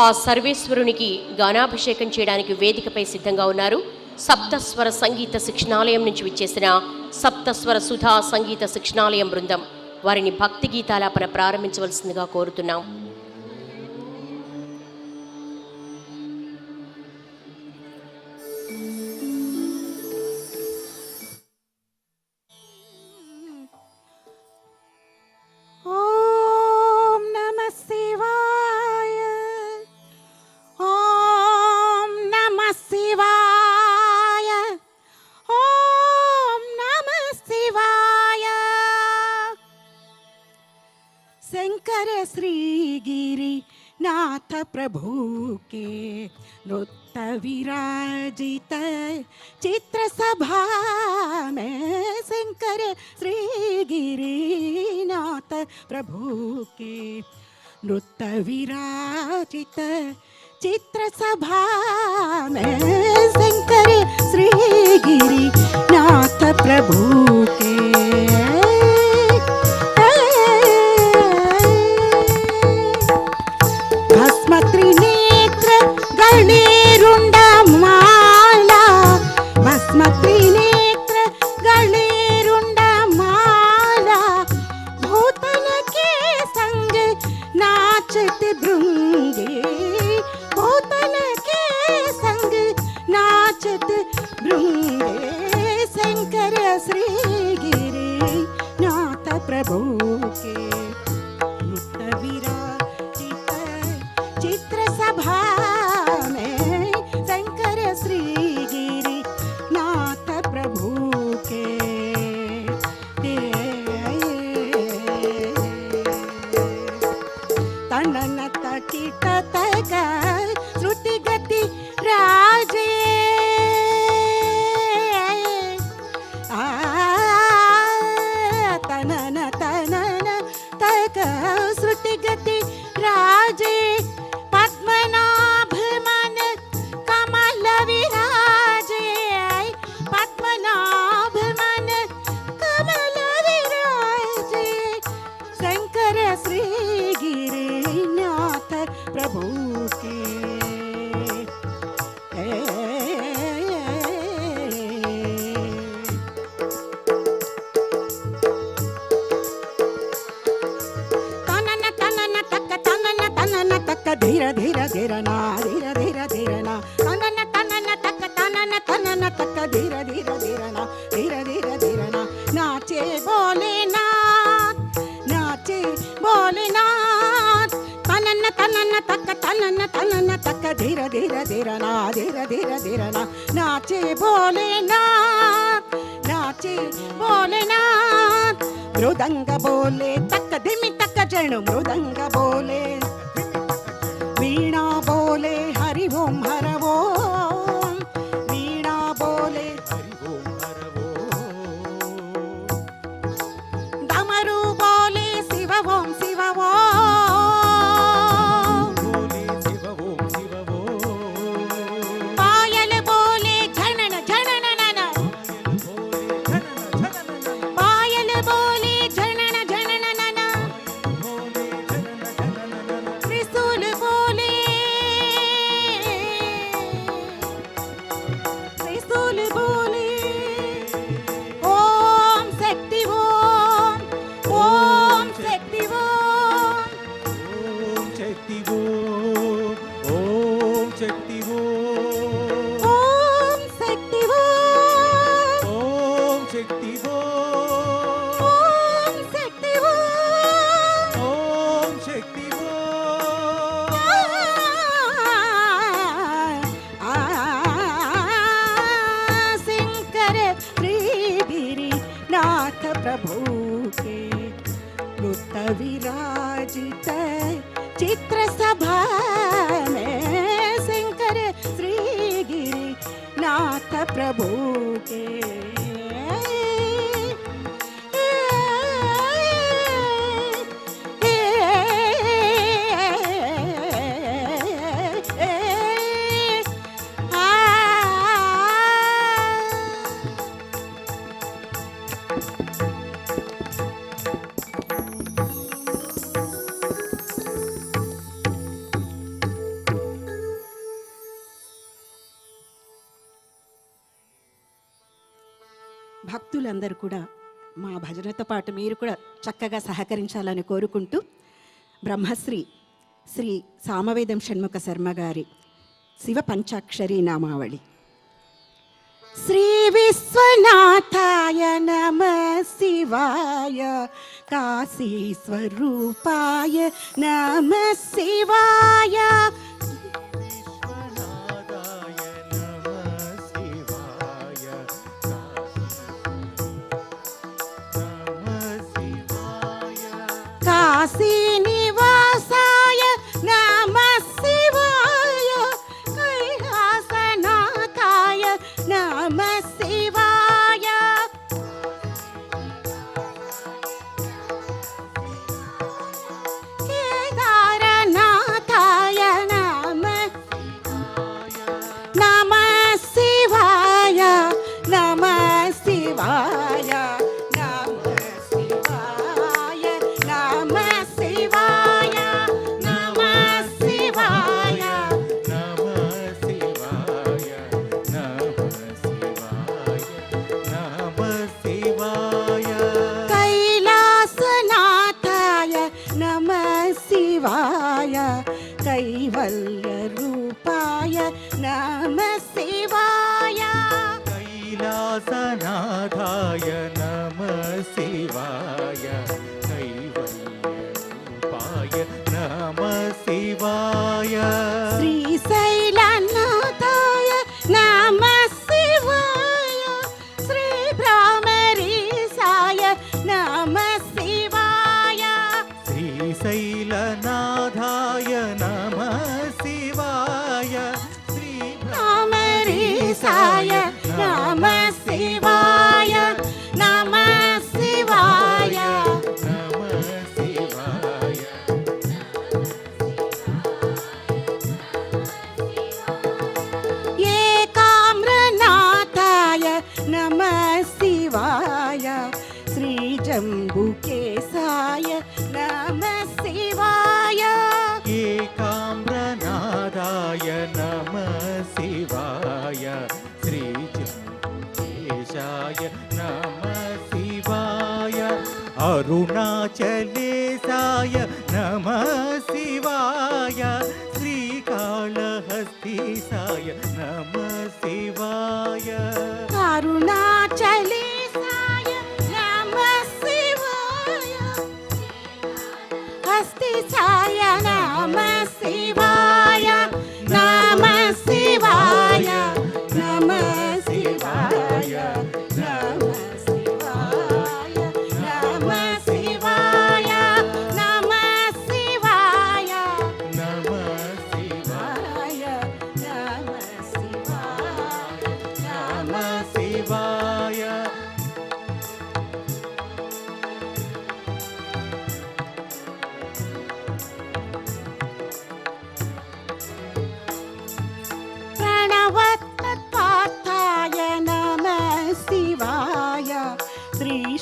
ఆ సర్వేశ్వరునికి గానాభిషేకం చేయడానికి వేదికపై సిద్ధంగా ఉన్నారు. సప్తస్వర సంగీత శిక్షణాలయం నుంచి విచ్చేసిన సప్తస్వర సుధా సంగీత శిక్షణాలయం బృందం. వారిని భక్తి గీతాలాపన ప్రారంభించవలసిందిగా కోరుతున్నాం. सभा में शंकर श्री गिरिनाथ प्रभु की नृत्य विराजित चित्र सभा में शंकर श्री गिरिनाथ प्रभु के high. తక్క తలన్న తలన్న తక్క ధీర ధీర ధీర నా ధీర ధీర ధీర నా. నాచే బోలేనా నాచే బోలేనా మృదంగ బోలే తక్క దిమి తక్క జణు మృదంగ బోలే. వీణా బోలే హరి ఓం హర ఓ. కూడా మా భజనతో పాటు మీరు కూడా చక్కగా సహకరించాలని కోరుకుంటూ బ్రహ్మశ్రీ శ్రీ సామవేదం షణ్ముఖ శర్మ గారి శివ పంచాక్షరి నామావళి. శ్రీ విశ్వనాథాయ నమ శివాయ కాశీ స్వరూపాయ నమ శివాయ. நம சிவாய.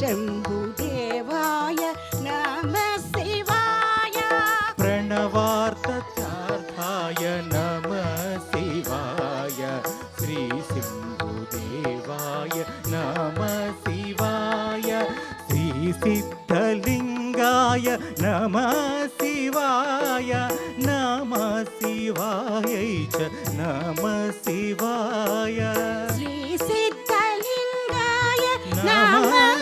श्रीशम्भुदेवाय नमः शिवाय प्रणवार्थार्थाय नमः शिवाय श्रीसिंहुदेवाय नमः शिवाय श्रीसिद्धलिङ्गाय नमः शिवाय नमः शिवायै च नमः शिवाय श्रीसिद्धलिङ्गाय नमः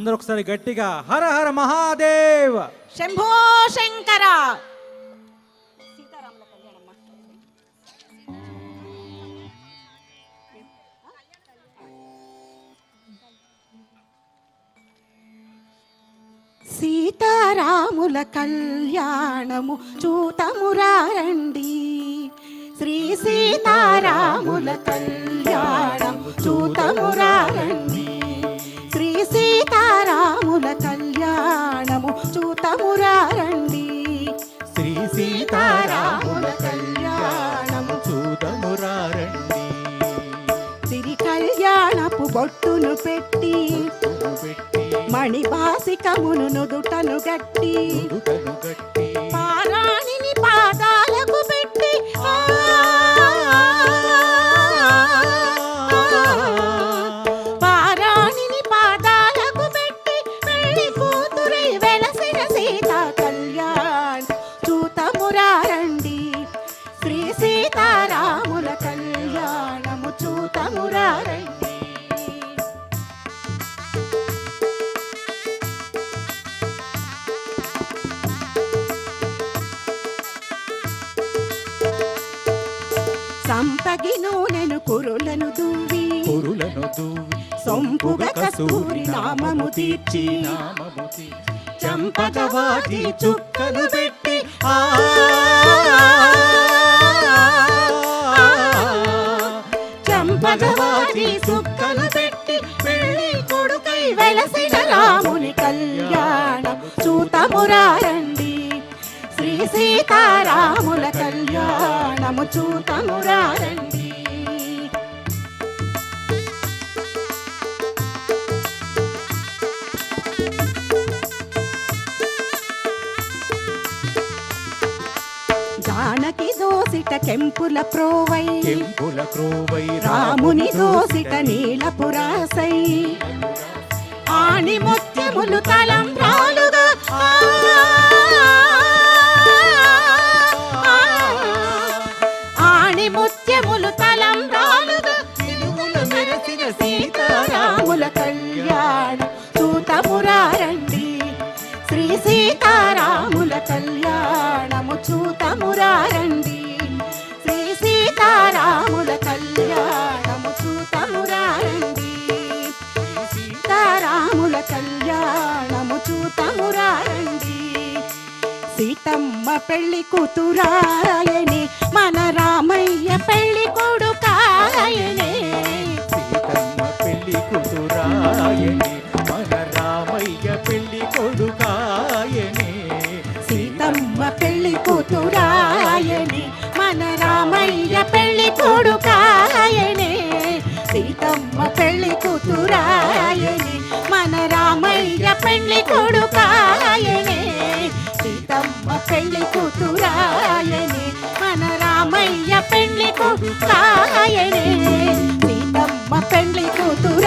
అందరూ ఒకసారి గట్టిగా హర హర మహాదేవ్! శంభో శంకర! సీతారాముల కళ్యాణము చూతమురారండి. శ్రీ సీతారాముల కళ్యాణం చూతమురారండి. మణిబాసికమును నుదుటను గట్టి. సంపగి నూనెను కురులను దువ్వి. పురులను దూవి సొంపుగ కస్తూరి నామము తీర్చి. నామము తీర్చి. చంపకవాటి చుక్కలు పెట్టి. ఆ చంపగవాటి సుక్కలు పెట్టి. పెళ్ళి కొడుకై వెలసిన రాముని కళ్యాణం. చూతమురారండి సీతారాముల కళ్యాణము చూతమురారండి జానకి దోసిట కెంపుల ప్రోవై కెంపుల క్రోవై రాముని దోసిట నీలపురాసై. ఆణి ముత్యములు తలంబ్రాలుగా కళ్యాణము చూతమురారండి. శ్రీ సీతారాముల కళ్యాణము చూతమురారండి. సీతారాముల కళ్యాణము చూతమురారండి. సీతమ్మ పెళ్ళి కూతురాయని మన రామయ్య పెళ్ళి కొడుకాయని సీతమ్మ పెళ్ళి కూతురాయని కూతురాయని మన రామయ్య పెళ్ళి కొడుకాయనే సీతమ్మ పెళ్ళి కూతురాయని మన రామయ్య పెళ్ళి కొడుకాయనే సీతమ్మ పెళ్ళి కూతురాయని మన రామయ్య పెళ్ళి కొడుకాయనే సీతమ్మ పెళ్ళి కూతురు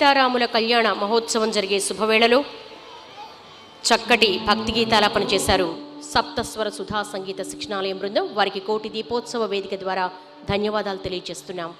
సీతారాముల కళ్యాణ మహోత్సవం జరిగే శుభవేళలో చక్కటి భక్తి గీతాలాపన చేశారు సప్తస్వర సుధా సంగీత శిక్షణాలయం బృందం. వారికి కోటి దీపోత్సవ వేదిక ద్వారా ధన్యవాదాలు తెలియజేస్తున్నాం.